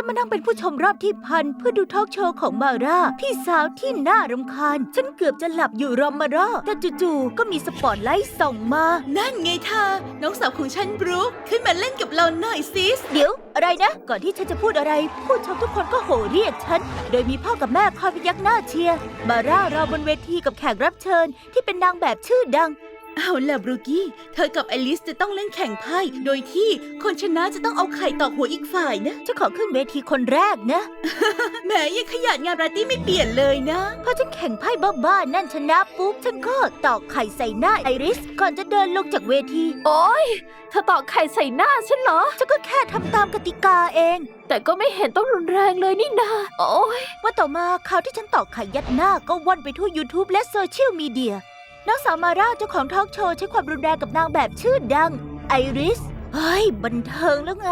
ฉันมานั่งเป็นผู้ชมรอบที่พันเพื่อดูทอล์กโชว์ของมาร่า พี่สาวที่น่ารำคาญ ฉันเกือบจะหลับอยู่รอมมาร่า แต่จู่ๆก็มีสปอตไลท์ส่องมา นั่นไงเธอน้องสาวของฉันบรูคขึ้นมาเล่นกับเราหน่อยซิส เดี๋ยวอะไรนะ ก่อนที่ฉันจะพูดอะไร ผู้ชมทุกคนก็โห่เรียกฉัน โดยมีพ่อกับแม่คอยพยักหน้าเชียร์มาร่ารอบนเวทีกับแขกรับเชิญ ที่เป็นนางแบบชื่อดัง เอาล่ะบรูกี้ เธอกับไอลิสจะต้องเล่นแข่งไพ่ โดยที่คนชนะจะต้องเอาไข่ตอกหัวอีกฝ่ายนะฉันขอขึ้นเวทีคนแรกนะ แหมยังขยันงานปาร์ตี้ไม่เปลี่ยนเลยนะพอฉันแข่งไพ่บ้าๆนั่นชนะปุ๊บ ฉันก็ตอกไข่ใส่หน้าไอริส ก่อนจะเดินลงจากเวที โอ๊ยเธอตอกไข่ใส่หน้าฉันเหรอ ฉันก็แค่ทำตามกติกาเอง แต่ก็ไม่เห็นต้องรุนแรงเลยนี่นา โอ๊ยว่าต่อมาข่าวที่ฉันตอกไข่ยัดหน้าก็ว่อนไปทั่ว YouTube และโซเชียลมีเดีย นางสาวมาร่าเจ้าของทอล์กโชว์ใช้ความรุนแรงกับนางแบบชื่อดัง ไอริส เฮ้ย บันเทิงแล้วไง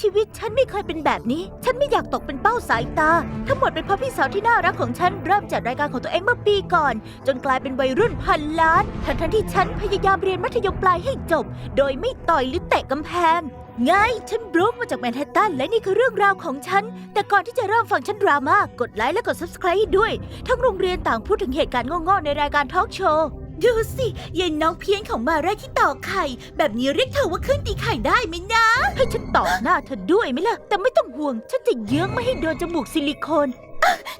ชีวิตฉันไม่เคยเป็นแบบนี้ ฉันไม่อยากตกเป็นเป้าสายตา ทั้งหมดเป็นเพราะพี่สาวที่น่ารักของฉันเริ่มจัดรายการของตัวเองเมื่อปีก่อน จนกลายเป็นวัยรุ่นพันล้าน ทั้งทั้งๆที่ฉันพยายามเรียนมัธยมปลายให้จบ โดยไม่ต่อยหรือเตะกำแพง ไง ฉันบรูคมาจากแมนฮัตตัน และนี่คือเรื่องราวของฉัน แต่ก่อนที่จะเริ่มฟังฉันดราม่ากดไลค์และกด subscribe ให้ด้วย ทั้งโรงเรียนต่างพูดถึงเหตุการณ์โง่ๆในรายการทอล์กโชว์ ดูสิยายน้องเพี้ยนของมาร่าที่ตอกไข่ แบบนี้เรียกเธอว่าขึ้นตีไข่ได้ไหมนะ ให้ฉันต่อหน้าเธอด้วยไหมล่ะ แต่ไม่ต้องห่วง ฉันจะเยื้องไม่ให้โดนจมูกซิลิโคน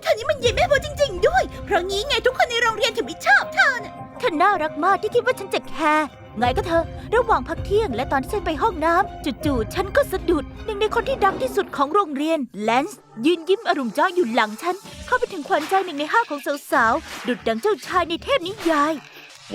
เธอนี่มันยายแม่โบจริง ๆ ด้วย เพราะงี้ไงทุกคนในโรงเรียนถึงไม่ชอบเธอน่ะเธอน่ารักมากที่คิดว่าฉันจะแคร์ ไงก็เธอ ระหว่างพักเที่ยงและตอนที่ฉันไปห้องน้ำจู่ๆฉันก็สะดุดหนึ่งในคนที่ดังที่สุดของโรงเรียนแลนซ์ยืนยิ้มอารมณ์จ้าอยู่หลังฉัน เข้าไปถึงขวัญใจหนึ่งในห้าของสาวๆดุดดังเจ้าชายในเทพนิยาย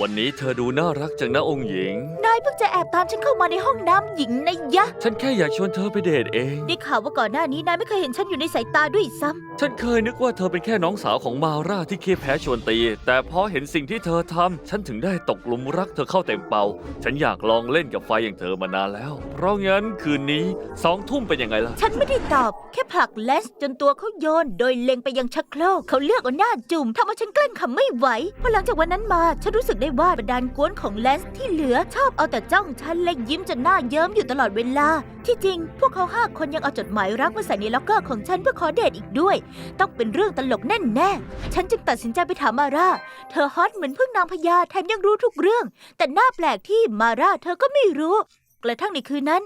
วันนี้เธอดูน่ารักจังนะองค์หญิง นายเพิ่งจะแอบตามฉันเข้ามาในห้องน้ำหญิงนะยะ ฉันแค่อยากชวนเธอไปเดทเอง ได้ข่าวว่าก่อนหน้านี้นายไม่เคยเห็นฉันอยู่ในสายตาด้วยซ้ำ ฉันเคยนึกว่าเธอเป็นแค่น้องสาวของมาร่าที่เคยแพ้ชวนตี แต่พอเห็นสิ่งที่เธอทำฉันถึงได้ตกหลุมรักเธอเข้าเต็มเป่า ฉันอยากลองเล่นกับไฟอย่างเธอมานานแล้ว เพราะงั้นคืนนี้สองทุ่มเป็นยังไงล่ะ ฉันไม่ได้ตอบแค่ผลักแลนซ์จนตัวเขาโยน โดยเล็งไปยังชักโครกเขาเลือกเอาหน้าจุ่มทำให้ฉันกลั้นขำไม่ไหวพอหลังจากวันนั้นมา ฉันรู้สึกได้ว่าบรรดาลกวนของแลนซ์ที่เหลือชอบเอาแต่จ้องฉันและยิ้มจนหน้าเยิ้มอยู่ตลอดเวลา ที่จริง พวกเขาห้าคนยังเอาจดหมายรักมาใส่ในล็อกเกอร์ของฉันเพื่อขอเดทอีกด้วย ต้องเป็นเรื่องตลกแน่แน่ๆฉันจึงตัดสินใจไปถามมาร่า เธอฮอตเหมือนพึ่งนางพญาแถมยังรู้ทุกเรื่อง แต่หน้าแปลกที่มาร่าเธอก็ไม่รู้ กระทั่งในคืนนั้น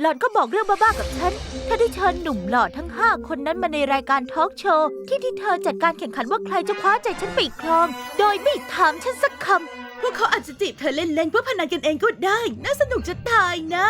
หล่อนก็บอกเรื่องบ้าๆกับฉัน เธอได้เชิญหนุ่มหล่อทั้ง 5 คนนั้นมาในรายการทอล์กโชว์ ที่ที่เธอจัดการแข่งขันว่าใครจะคว้าใจฉันไปครอง โดยไม่ถามฉันสักคำ พวกเขาอาจจะจีบเธอเล่นๆเพื่อพนันกันเองก็ได้ น่าสนุกจะตายนะ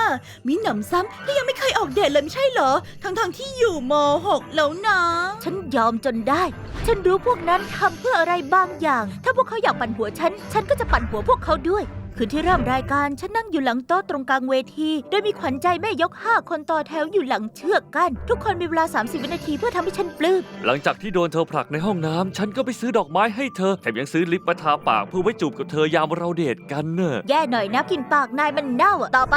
มีหนำซ้ำที่ยังไม่เคยออกเดทเลยไม่ใช่เหรอ ทั้งๆที่อยู่ม .6 แล้วนะ ฉันยอมจนได้ ฉันรู้พวกนั้นทำเพื่ออะไรบางอย่าง ถ้าพวกเขาอยากปั่นหัวฉัน ฉันก็จะปั่นหัวพวกเขาด้วย คืนที่เริ่มรายการฉันนั่งอยู่หลังโต๊ะตรงกลางเวที โดยมีขวัญใจแม่ยกห้าคนต่อแถวอยู่หลังเชือกกัน ทุกคนมีเวลา 30 วินาทีเพื่อทำให้ฉันปลื้มหลังจากที่โดนเธอผลักในห้องน้ำฉันก็ไปซื้อดอกไม้ให้เธอแถมยังซื้อลิปมาทาปากเพื่อไว้จูบกับเธอยามเราเดทกันเนอะแย่หน่อยนะกลินปากนายมันเน่าอะต่อไป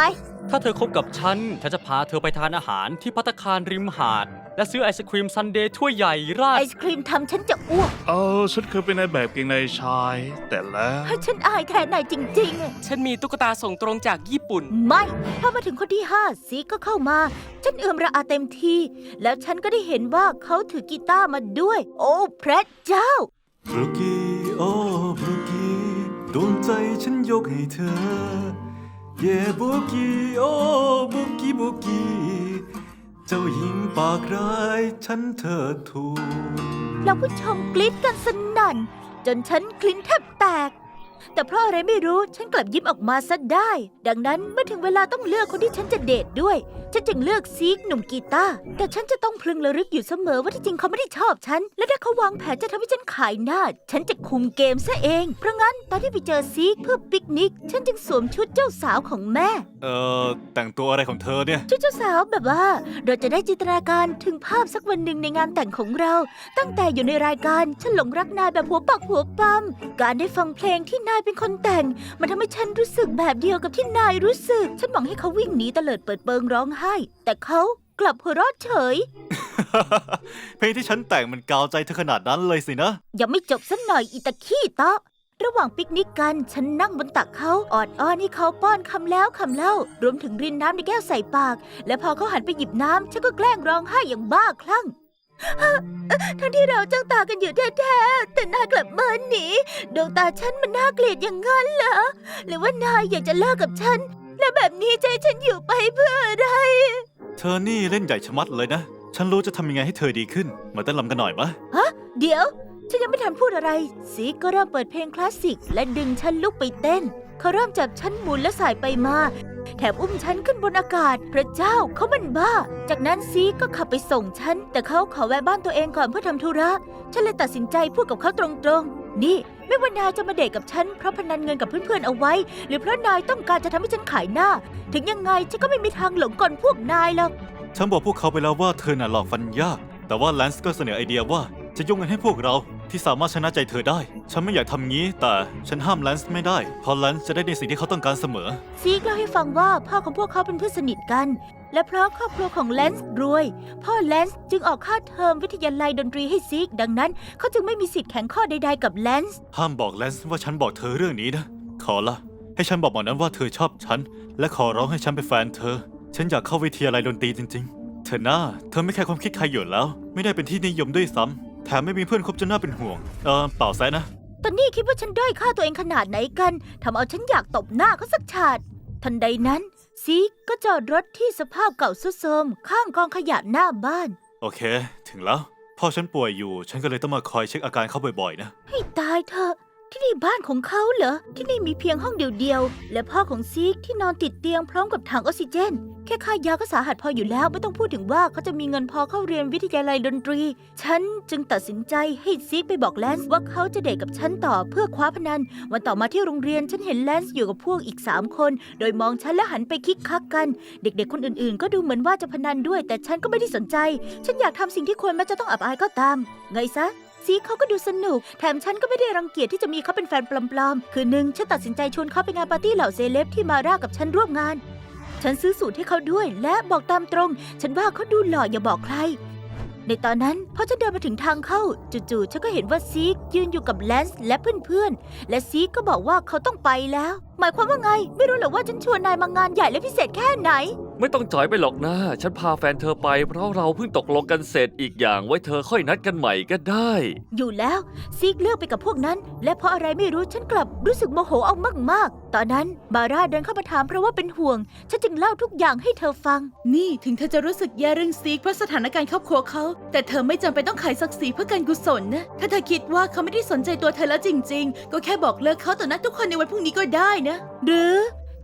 ถ้าเธอคบกับฉัน ฉันจะพาเธอไปทานอาหารที่พัตตาคารริมหาด และซื้อไอศครีมซันเดย์ถ้วยใหญ่ราไอด ศครีมทำฉันจะอ้วกเออฉันเคยเป็นนายแบบเกงในชาย แต่แล้วให้ฉันอายแทนนายจริงๆอะฉันมีตุ๊กตาส่งตรงจากญี่ปุ่น ไม่พอมาถึงคนที่ห้าซีก็เข้ามา ฉันเอือมระอาเต็มที แล้วฉันก็ได้เห็นว่าเขาถือกีตาร์มาด้วย โอ้พระเจ้า บรูกี้โอ้บรูกี้ดวงใจฉันยกให้เธอ เย่บุกี้โอ้บุกี้บุกี้เจ้าหญิงปากร้ายฉันเธอถูก แล้วผู้ชมกรี๊ดกันสนั่น จนฉันคลิ้นแทบแตก แต่เพราะอะไรไม่รู้ฉันกลับยิ้มออกมาซะได้ ดังนั้นเมื่อถึงเวลาต้องเลือกคนที่ฉันจะเดทด้วย ฉันจึงเลือกซีกหนุ่มกีตาร์แต่ฉันจะต้องพลึงระลึกอยู่เสมอว่าที่จริงเขาไม่ได้ชอบฉัน และถ้าเขาวางแผนจะทำให้ฉันขายหน้า ฉันจะคุมเกมซะเอง เพราะงั้นตอนที่ไปเจอซีกเพื่อปิกนิก ฉันจึงสวมชุดเจ้าสาวของแม่ เอ่อแต่งตัวอะไรของเธอเนี่ย ชุดเจ้าสาวแบบว่า เราจะได้จินตนาการถึงภาพสักวันหนึ่งในงานแต่งของเรา ตั้งแต่อยู่ในรายการฉันหลงรักนายแบบหัวปักหัวปั๊มการได้ฟังเพลงที่นายเป็นคนแต่ง มันทำให้ฉันรู้สึกแบบเดียวกับที่นายรู้สึก ฉันหวังให้เขาวิ่งหนีเตลิดเปิดเปิงร้องไห้ แต่เขากลับหัวเราะเฉย เพลงที่ฉันแต่งมันกาวใจเธอขนาดนั้นเลยสินะ ยังไม่จบสักหน่อยอีตาขี้เตาะระหว่างปิกนิกกันฉันนั่งบนตักเขาออดอ้อนให้เขาป้อนคำแล้วคำเล่า รวมถึงรินน้ำในแก้วใส่ปาก และพอเขาหันไปหยิบน้ำฉันก็แกล้งร้องไห้อย่างบ้าคลั่ง ทั้งที่เราจ้องตากันอยู่แท้ๆ แต่นายกลับเมินหนี ดวงตาฉันมันน่าเกลียดอย่างงั้นเหรอ หรือว่านายอยากจะเลิกกับฉัน และแบบนี้ใจฉันอยู่ไปเพื่ออะไร เธอนี่เล่นใหญ่ชะมัดเลยนะ ฉันรู้จะทำยังไงให้เธอดีขึ้น มาเต้นรำกันหน่อยมะเดี๋ยว ฉันยังไม่ทันพูดอะไรซีก็เริ่มเปิดเพลงคลาสสิก และดึงฉันลุกไปเต้น เขาเริ่มจับฉันหมุนและสายไปมา แถมอุ้มฉันขึ้นบนอากาศ พระเจ้าเขามันบ้า จากนั้นซีก็ขับไปส่งฉัน แต่เขาขอแวะบ้านตัวเองก่อนเพื่อทำธุระ ฉันเลยตัดสินใจพูดกับเขาตรงๆ นี่ ไม่ว่านายจะมาเดทกับฉันเพราะพนันเงินกับเพื่อนๆเอาไว้ หรือเพราะนายต้องการจะทำให้ฉันขายหน้า ถึงยังไงฉันก็ไม่มีทางหลงกลพวกนายหรอก ฉันบอกพวกเขาไปแล้วว่าเธอน่ะหลอกฟันยาก แต่ว่าแลนซ์ก็เสนอไอเดียว่าจะยกเงินให้พวกเรา ที่สามารถชนะใจเธอได้ ฉันไม่อยากทำงี้ แต่ฉันห้ามแลนซ์ไม่ได้ เพราะแลนซ์จะได้ในสิ่งที่เขาต้องการเสมอ ซีกเล่าให้ฟังว่าพ่อของพวกเขาเป็นเพื่อนสนิทกัน และเพราะครอบครัวของแลนซ์รวย พ่อแลนซ์จึงออกค่าเทอมวิทยาลัยดนตรีให้ซีก ดังนั้น เขาจึงไม่มีสิทธิ์แข่งข้อใดๆกับแลนซ์ห้ามบอกแลนซ์ว่าฉันบอกเธอเรื่องนี้นะ ขอละให้ฉันบอกหมอนั้นว่าเธอชอบฉัน และขอร้องให้ฉันเป็นแฟนเธอ ฉันอยากเข้าวิทยาลัยดนตรีจริง ๆ เธอหน้าเธอไม่แคร์ความคิดใครอยู่แล้ว ไม่ได้เป็นที่นิยมด้วยซ้ำ แถมไม่มีเพื่อนคบจนน่าเป็นห่วง เออเปล่าแซะนะ ตอนนี้คิดว่าฉันด้อยค่าตัวเองขนาดไหนกัน ทำเอาฉันอยากตบหน้าเขาสักฉาด ทันใดนั้น ซีกก็จอดรถที่สภาพเก่าทรุดโทรมข้างกองขยะหน้าบ้าน โอเค ถึงแล้ว พ่อฉันป่วยอยู่ ฉันก็เลยต้องมาคอยเช็คอาการเขาบ่อยๆนะ ให้ตายเถอะ ที่นี่บ้านของเขาเหรอ ที่นี่มีเพียงห้องเดียวๆ และพ่อของซีกที่นอนติดเตียงพร้อมกับถังออกซิเจน แค่ค่ายาก็สาหัสพออยู่แล้ว ไม่ต้องพูดถึงว่าเขาจะมีเงินพอเข้าเรียนวิทยาลัยดนตรี ฉันจึงตัดสินใจให้ซีกไปบอกแลนซ์ว่าเขาจะเดทกับฉันต่อเพื่อคว้าพนัน วันต่อมาที่โรงเรียนฉันเห็นแลนซ์อยู่กับพวกอีกสามคน โดยมองฉันและหันไปคิกคักกัน เด็กๆคนอื่นๆ ก็ดูเหมือนว่าจะพนันด้วย แต่ฉันก็ไม่ได้สนใจ ฉันอยากทำสิ่งที่ควรแม้จะต้องอับอายก็ตาม ไงซะ ซีเขาก็ดูสนุก แถมฉันก็ไม่ได้รังเกียจที่จะมีเขาเป็นแฟนปลอมๆ คืนหนึ่งฉันตัดสินใจชวนเขาไปงานปาร์ตี้เหล่าเซเลบที่มาร่ากับฉันร่วมงาน ฉันซื้อสูตรให้เขาด้วยและบอกตามตรง ฉันว่าเขาดูหล่ออย่าบอกใคร ในตอนนั้นพอฉันเดินมาถึงทางเข้า จู่ๆฉันก็เห็นว่าซีกยืนอยู่กับแลนซ์และเพื่อนๆ และซีกก็บอกว่าเขาต้องไปแล้วหมายความว่าไง ไม่รู้เหรอว่าฉันชวนนายมางานใหญ่และพิเศษแค่ไหน ไม่ต้องจ่อยไปหรอกนะ ฉันพาแฟนเธอไป เพราะเราเพิ่งตกลงกันเสร็จอีกอย่างไว้เธอค่อยนัดกันใหม่ก็ได้ อยู่แล้วซีกเลือกไปกับพวกนั้น และเพราะอะไรไม่รู้ฉันกลับรู้สึกโมโหเอามากๆ ตอนนั้นบาร่าเดินเข้ามาถามเพราะว่าเป็นห่วง ฉันจึงเล่าทุกอย่างให้เธอฟัง นี่ถึงเธอจะรู้สึกแย่เรื่องซีกเพราะสถานการณ์ครอบครัวเขา แต่เธอไม่จำเป็นต้องขายศักดิ์ศรีเพื่อการกุศลนะ ถ้าเธอคิดว่าเขาไม่ได้สนใจตัวเธอแล้วจริง ๆ ก็แค่บอกเลิกเขาต่อหน้าทุกคนในวันพรุ่งนี้ก็ได้นะ หรือ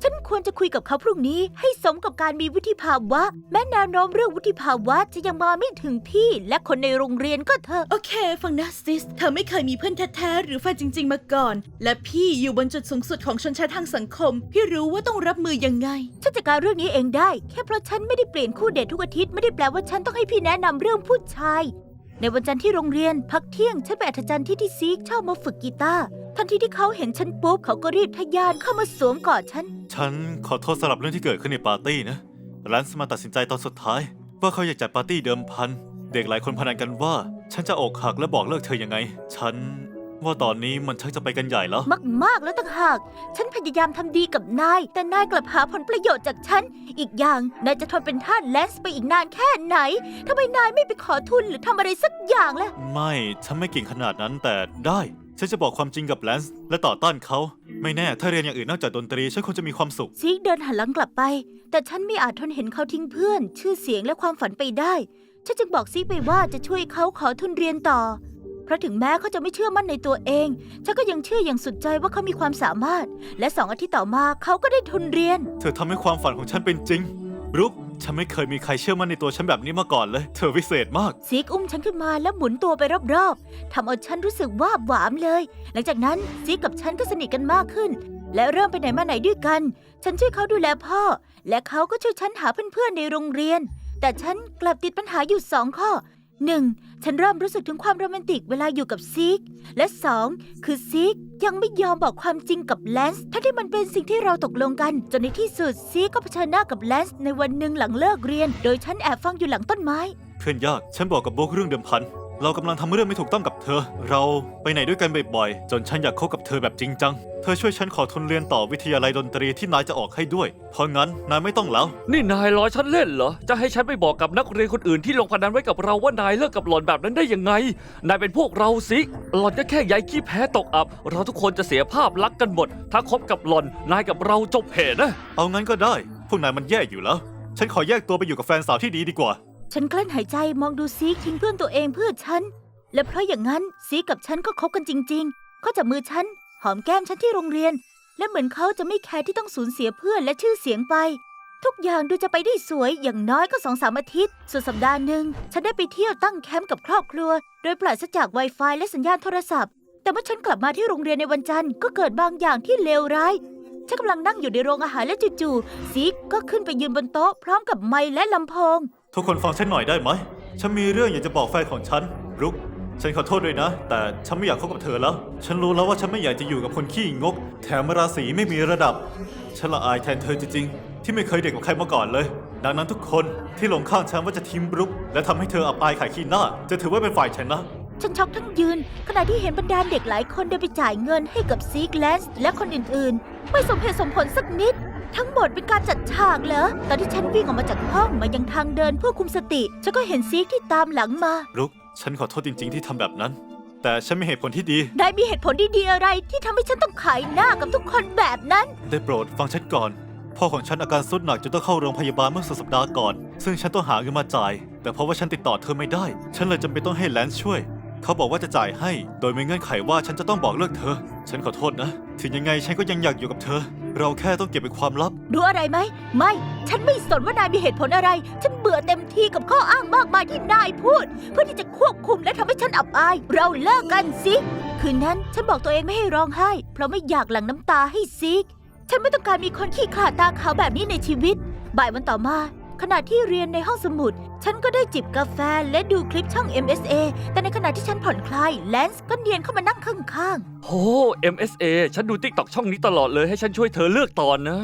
ฉันควรจะคุยกับเขาพรุ่งนี้ ให้สมกับการมีวุฒิภาวะ แม้แนวโน้มเรื่องวุฒิภาวะจะยังมาไม่ถึงพี่ และคนในโรงเรียนก็เถอะ โอเค ฟังนะซิส เธอไม่เคยมีเพื่อนแท้ๆหรือแฟนจริง ๆ มาก่อน และพี่อยู่บนจุดสูงสุดของชนชั้นทางสังคม พี่รู้ว่าต้องรับมือยังไง ฉันจัดการเรื่องนี้เองได้ แค่เพราะฉันไม่ได้เปลี่ยนคู่เดททุกอาทิตย์ไม่ได้แปลว่าฉันต้องให้พี่แนะนำเรื่องผู้ชาย ในวันจันทร์ที่โรงเรียนพักเที่ยงฉันไปอัธจันทร์ที่ที่ซีกชอบมาฝึกกีตาร์ทันทีที่เขาเห็นฉันปุ๊บเขาก็รีบทะยานเข้ามาสวมกอดฉัน ฉันขอโทษสำหรับเรื่องที่เกิดขึ้นในปาร์ตี้นะรันส์มาตัดสินใจตอนสุดท้าย ว่าเขาอยากจัดปาร์ตี้เดิมพัน เด็กหลายคนพนันกันว่า ฉันจะอกหักและบอกเลิกเธอยังไง ฉัน ว่าตอนนี้มันชักจะไปกันใหญ่แล้ว มาก ๆ แล้วต่างหาก ฉันพยายามทำดีกับนาย แต่นายกลับหาผลประโยชน์จากฉัน อีกอย่าง นายจะทนเป็นทาสแลนซ์ไปอีกนานแค่ไหน ทำไมนายไม่ไปขอทุนหรือทำอะไรสักอย่างล่ะ ไม่ ฉันไม่เก่งขนาดนั้นแต่ได้ ฉันจะบอกความจริงกับแลนซ์และต่อต้านเขา ไม่แน่ถ้าเรียนอย่างอื่นนอกจากดนตรีฉันคงจะมีความสุข ซีกเดินหันหลังกลับไป แต่ฉันไม่อาจทนเห็นเขาทิ้งเพื่อน ชื่อเสียงและความฝันไปได้ ฉันจึงบอกซีกไปว่าจะช่วยเขาขอทุนเรียนต่อเพ ราะถึงแม้เขาจะไม่เชื่อมั่นในตัวเอง ฉันก็ยังเชื่ออย่างสุดใจว่าเขามีความสามารถ และสองอาทิตย์ต่อมาเขาก็ได้ทุนเรียน เธอทำให้ความฝันของฉันเป็นจริงบรุกฉันไม่เคยมีใครเชื่อมั่นในตัวฉันแบบนี้มาก่อนเลย เธอวิเศษมาก ซีกอุ้มฉันขึ้นมาแล้วหมุนตัวไปรอบๆทำเอาฉันรู้สึกว่าบหวามเลย หลังจากนั้นซีกกับฉันก็สนิทกันมากขึ้น และเริ่มไปไหนมาไหนด้วยกัน ฉันช่วยเขาดูแลพ่อ และเขาก็ช่วยฉันหาเพื่อนๆในโรงเรียน แต่ฉันกลับติดปัญหาอยู่สองข้อ 1. ฉันเริ่มรู้สึกถึงความโรแมนติกเวลาอยู่กับซิก และ 2. คือซิกยังไม่ยอมบอกความจริงกับแลนซ์ทั้งที่มันเป็นสิ่งที่เราตกลงกัน จนในที่สุดซิกก็เผชิญหน้ากับแลนซ์ในวันหนึ่งหลังเลิกเรียน โดยฉันแอบฟังอยู่หลังต้นไม้ เพื่อนยาก ฉันบอกกับโบกเรื่องเดิมพัน เรากำลังทำเรื่องไม่ถูกต้องกับเธอ เราไปไหนด้วยกันบ่อยๆ จนฉันอยากคบกับเธอแบบจริงจัง เธอช่วยฉันขอทุนเรียนต่อวิทยาลัยดนตรีที่นายจะออกให้ด้วย เพราะงั้นนายไม่ต้องแล้ว นี่นายล้อฉันเล่นเหรอ จะให้ฉันไปบอกกับนักเรียนคนอื่นที่ลงพนันไว้กับเราว่านายเลิกกับหล่อนแบบนั้นได้ยังไง นายเป็นพวกเราสิ หล่อนก็แค่ยายขี้แพ้ตกอับ เราทุกคนจะเสียภาพลักษณ์กันหมด ถ้าคบกับหล่อนนายกับเราจบเหตุนะ เอางั้นก็ได้ พวกนายมันแย่อยู่แล้ว ฉันขอแยกตัวไปอยู่กับแฟนสาวที่ดีดีกว่า ฉันกลั้นหายใจมองดูซีกทิ้งเพื่อนตัวเองเพื่อฉัน และเพราะอย่างนั้นซีกกับฉันก็คบกันจริง ๆ เขาจับมือฉัน หอมแก้มฉันที่โรงเรียน และเหมือนเขาจะไม่แคร์ที่ต้องสูญเสียเพื่อนและชื่อเสียงไป ทุกอย่างดูจะไปได้สวยอย่างน้อยก็สองสามอาทิตย์ส่วนสัปดาห์หนึ่งฉันได้ไปเที่ยวตั้งแคมป์กับครอบครัว โดยปราศจาก Wi-Fi และสัญญาณโทรศัพท์ แต่เมื่อฉันกลับมาที่โรงเรียนในวันจันทร์ก็เกิดบางอย่างที่เลวร้ายฉันกำลังนั่งอยู่ในโรงอาหารและจู่ๆซีกก็ขึ้นไปยืนบนโต๊ะพร้อมกับไมค์และลำโพง ทุกคนฟังฉันหน่อยได้ไหม ฉันมีเรื่องอยากจะบอกแฟนของฉันรุก ฉันขอโทษด้วยนะ แต่ฉันไม่อยากคบกับเธอแล้ว ฉันรู้แล้วว่าฉันไม่อยากจะอยู่กับคนขี้งก แถมราศีไม่มีระดับ ฉันละอายแทนเธอจริงๆ ที่ไม่เคยเด็กกับใครมาก่อนเลย ดังนั้นทุกคนที่หลงข้างฉันว่าจะทิ้งบรุก และทำให้เธออับอายขายขี้หน้า จะถือว่าเป็นฝ่ายชนะ ฉันช็อกทั้งยืน ขณะที่เห็นบรรดาเด็กหลายคนเดินไปจ่ายเงินให้กับซีกแลนส์และคนอื่นๆ ไม่สมเหตุสมผลสักนิด ทั้งหมดเป็นการจัดฉากเหรอ ตอนที่ฉันวิ่งออกมาจากห้องมายังทางเดินเพื่อคุมสติ ฉันก็เห็นซีกที่ตามหลังมารุก ฉันขอโทษจริง ๆ ที่ทำแบบนั้น แต่ฉันมีเหตุผลที่ดีนายมีเหตุผลดีๆอะไรที่ทำให้ฉันต้องขายหน้ากับทุกคนแบบนั้น ได้โปรดฟังฉันก่อน พ่อของฉันอาการสุดหนักจนต้องเข้าโรงพยาบาลเมื่อสุดสัปดาห์ก่อน ซึ่งฉันต้องหาเงินมาจ่าย แต่เพราะว่าฉันติดต่อเธอไม่ได้ ฉันเลยจำเป็นต้องให้แลนซ์ช่วย เขาบอกว่าจะจ่ายให้ โดยมีเงื่อนไขว่าฉันจะต้องบอกเลิกเธอ ฉันขอโทษนะ ถึงยังไงฉันก็ยังอยากอยู่กับเธอ เราแค่ต้องเก็บเป็นความลับ รู้อะไรไหม ไม่ ฉันไม่สนว่านายมีเหตุผลอะไร ฉันเบื่อเต็มที่กับข้ออ้างมากมายที่นายพูด เพื่อที่จะควบคุมและทำให้ฉันอับอาย เราเลิกกันสิคืนนั้นฉันบอกตัวเองไม่ให้ร้องไห้ เพราะไม่อยากหลั่งน้ำตาให้ซิก ฉันไม่ต้องการมีคนขี้ขลาดตาขาวแบบนี้ในชีวิต บ่ายวันต่อมา ขณะที่เรียนในห้องสมุด ฉันก็ได้จิบกาแฟและดูคลิปช่อง MSA แต่ในขณะที่ฉันผ่อนคลายแลนซ์ก็เนียนเข้ามานั่งข้างๆโอ้ MSA ฉันดูติ๊กตอกช่องนี้ตลอดเลยให้ฉันช่วยเธอเลือกตอนนะ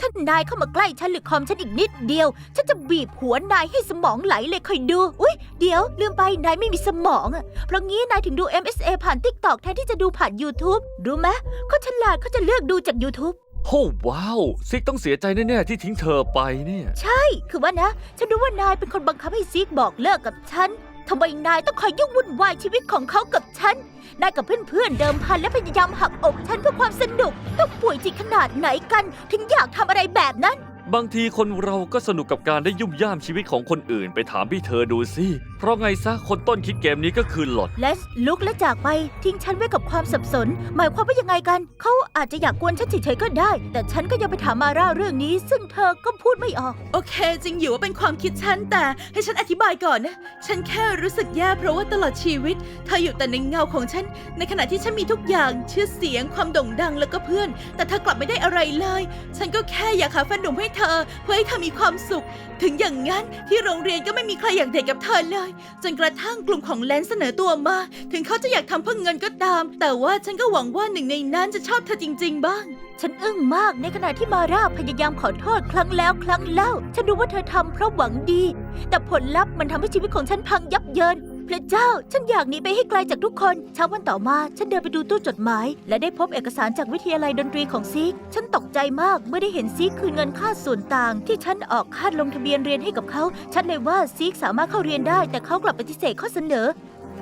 ถ้านายเข้ามาใกล้ฉันหรือคอมฉันอีกนิดเดียว ฉันจะบีบหัวนายให้สมองไหลเลยคอยดู อุ๊ย เดี๋ยว ลืมไปนายไม่มีสมองอะเพราะงี้นายถึงดู MSA ผ่าน TikTok แทนที่จะดูผ่าน YouTube รู้ไหมเขาฉลาดเขาจะเลือกดูจาก YouTube โอ้ว้าว ซิกต้องเสียใจแน่ๆที่ทิ้งเธอไปเนี่ย ใช่ คือว่านะ ฉันรู้ว่านายเป็นคนบังคับให้ซีกบอกเลิกกับฉันทำไมนายต้องคอยยุ่งวุ่นวายชีวิตของเขากับฉัน นายกับเพื่อนๆเดิมพันและพยายามหักอกฉันเพื่อความสนุก ต้องป่วยจิตขนาดไหนกัน ถึงอยากทำอะไรแบบนั้น บางทีคนเราก็สนุกกับการได้ยุ่มย่ามชีวิตของคนอื่นไปถามพี่เธอดูสิ เพราะไงซะคนต้นคิดเกมนี้ก็คือหลอดและลุกและจากไปทิ้งฉันไว้กับความสับสน หมายความว่ายังไงกัน เขาอาจจะอยากกวนฉันเฉยๆก็ได้ แต่ฉันก็ยังไปถามมาร่าเรื่องนี้ ซึ่งเธอก็พูดไม่ออก โอเค จริงอยู่ว่าเป็นความคิดฉันแต่ให้ฉันอธิบายก่อนนะ ฉันแค่รู้สึกแย่เพราะว่าตลอดชีวิต เธออยู่แต่ในเงาของฉัน ในขณะที่ฉันมีทุกอย่างชื่อเสียงความโด่งดังแล้วก็เพื่อน แต่เธอกลับไม่ได้อะไรเลย ฉันก็แค่อยากหาแฟนหนุ่มให้เธอ เพื่อให้เธอมีความสุข ถึงอย่างนั้นที่โรงเรียนก็ไม่มีใครอยากเดทกับเธอเลยจนกระทั่งกลุ่มของแลนเสนอตัวมา ถึงเขาจะอยากทำเพื่อเงินก็ตาม แต่ว่าฉันก็หวังว่าหนึ่งในนั้นจะชอบเธอจริง ๆ บ้าง ฉันอึ้งมากในขณะที่มาร่าพยายามขอโทษครั้งแล้วครั้งเล่า ฉันรู้ว่าเธอทำเพราะหวังดี แต่ผลลัพธ์มันทำให้ชีวิตของฉันพังยับเยิน พระเจ้า ฉันอยากหนีไปให้ไกลจากทุกคน เช้าวันต่อมา ฉันเดินไปดูตู้จดหมาย และได้พบเอกสารจากวิทยาลัยดนตรีของซีก ฉันตกใจมากเมื่อได้เห็นซีกคืนเงินค่าส่วนต่าง ที่ฉันออกค่าลงทะเบียนเรียนให้กับเขา ฉันเลยว่าซีกสามารถเข้าเรียนได้ แต่เขากลับปฏิเสธข้อเสนอ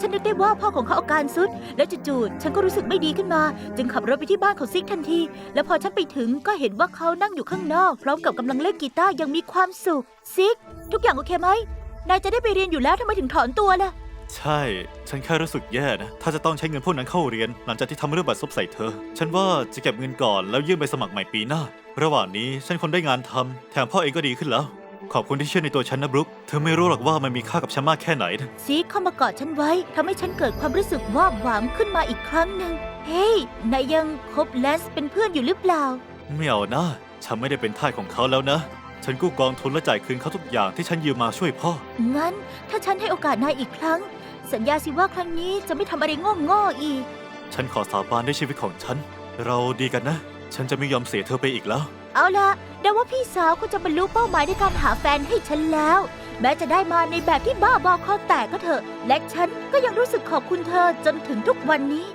ฉันนึกได้ว่าพ่อของเขาอาการซุด แล้วจู่ๆฉันก็รู้สึกไม่ดีขึ้นมา จึงขับรถไปที่บ้านของซิกทันที และพอฉันไปถึงก็เห็นว่าเขานั่งอยู่ข้างนอก พร้อมกับกำลังเล่นกีตาร์อยังมีความสุขซิก ทุกอย่างโอเคไหมนายจะได้ไปเรียนอยู่แล้วทำไมถึงถอนตัวล่ะ ใช่ ฉันแค่รู้สึกแย่นะ ถ้าจะต้องใช้เงินพวกนั้นเข้าเรียน หลังจากที่ทำเรื่องบัตรซบใส่เธอ ฉันว่าจะเก็บเงินก่อนแล้วยื่นใบสมัครใหม่ปีหน้า ระหว่างนี้ฉันคนได้งานทำแถมพ่อเองก็ดีขึ้นแล้ว ขอบคุณที่เชื่อในตัวฉันนะบรุกเธอไม่รู้หรอกว่ามันมีค่ากับฉันมากแค่ไหนนะซีกเข้ามากอดฉันไว้ทำให้ฉันเกิดความรู้สึกว่าบหวามขึ้นมาอีกครั้งหนึ่งเฮ้ยนายยังคบแลนส์เป็นเพื่อนอยู่หรือเปล่า ไม่เอานะ ฉันไม่ได้เป็นทาสของเขาแล้วนะ ฉันกู้กองทุนและจ่ายคืนเขาทุกอย่างที่ฉันยืมมาช่วยพ่อ งั้น ถ้าฉันให้โอกาสนายอีกครั้ง สัญญาสิว่าครั้งนี้จะไม่ทำอะไรโง่ๆอีก ฉันขอสาบานด้วยชีวิตของฉัน เราดีกันนะ ฉันจะไม่ยอมเสียเธอไปอีกแล้ว เอาล่ะเดาว่าพี่สาวคงจะบรรลุเป้าหมายในการหาแฟนให้ฉันแล้ว แม้จะได้มาในแบบที่บ้าบอคอแตกก็เถอะ และฉันก็ยังรู้สึกขอบคุณเธอจนถึงทุกวันนี้